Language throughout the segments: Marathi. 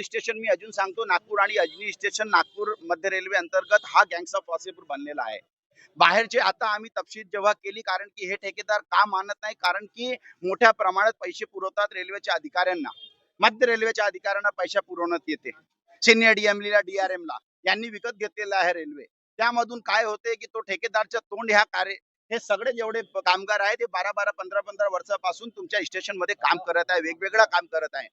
नागपूर स्टेशन मी अजून सांगतो नागपूर आणि अजनी स्टेशन नागपूर मध्य रेल्वे अंतर्गत हा गँग्स ऑफ वासेपूर बनलेला आहे. बाहेरचे आता आम्ही तपशील जेव्हा केली कारण की हे ठेकेदार का मानत नाही? कारण की मोठ्या प्रमाणात पैसे पुरवतात रेल्वेच्या अधिकाऱ्यांना. मध्य रेल्वेच्या अधिकाऱ्यांना पैसा पुरवण्यात येते. सिनियर डीएमलीला डीआरएमला यांनी विकत घेतलेला आहे रेल्वे. त्यामधून काय होते की तो ठेकेदारच्या तोंड ह्या कार्य हे सगळे जेवढे कामगार आहेत ते बारा बारा पंधरा पंधरा वर्षापासून तुमच्या स्टेशनमध्ये काम करत आहे वेगवेगळा काम करत आहे.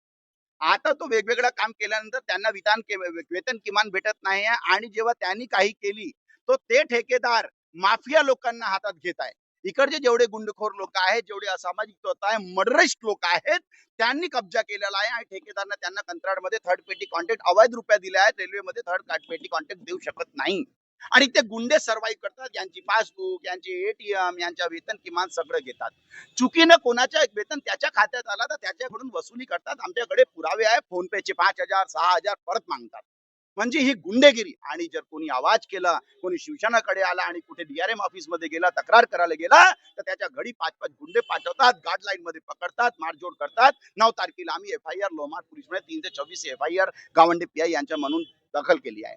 आता तो वेगवेगळं काम केल्यानंतर त्यांना विधान के- वेतन किमान भेटत नाही आहे आणि जेव्हा त्यांनी काही केली तो ते ठेकेदार माफिया लोकांना हातात घेत आहे. इकडचे जेवढे गुंडखोर लोक आहेत जेवढे असामाजिक तत्व आहे मर्डरिस्ट लोक आहेत त्यांनी कब्जा केलेला आहे आणि ठेकेदारांना त्यांना कंत्राटमध्ये थर्ड पेटी कॉन्ट्रॅक्ट अवैध रुपया दिल्या आहेत रेल्वेमध्ये थर्ड पेटी कॉन्ट्रॅक्ट देऊ शकत नाही. आणि ते गुंडे सर्वाईव्ह करतात. यांची पासबुक यांची एटीएम यांच्या वेतन किमान सगळं घेतात. चुकीनं कोणाच्या वेतन त्याच्या खात्यात आला तर त्याच्याकडून वसुली करतात. आमच्याकडे पुरावे आहे फोन पेचे पाच हजार सहा हजार परत मागतात. म्हणजे ही गुंडेगिरी. आणि जर कोणी आवाज केला कोणी शिवसेनाकडे आला आणि कुठे डीआरएम ऑफिसमध्ये गेला तक्रार करायला गेला तर त्याच्या घडी पाच पाच गुंडे पाठवतात गार्डलाईन मध्ये पकडतात मारजोड करतात. नऊ तारखेला आम्ही एफ आय आर लोमार पोलीसमध्ये तीनशे चोवीस F I R Gawande P I यांच्या म्हणून दखल केली आहे.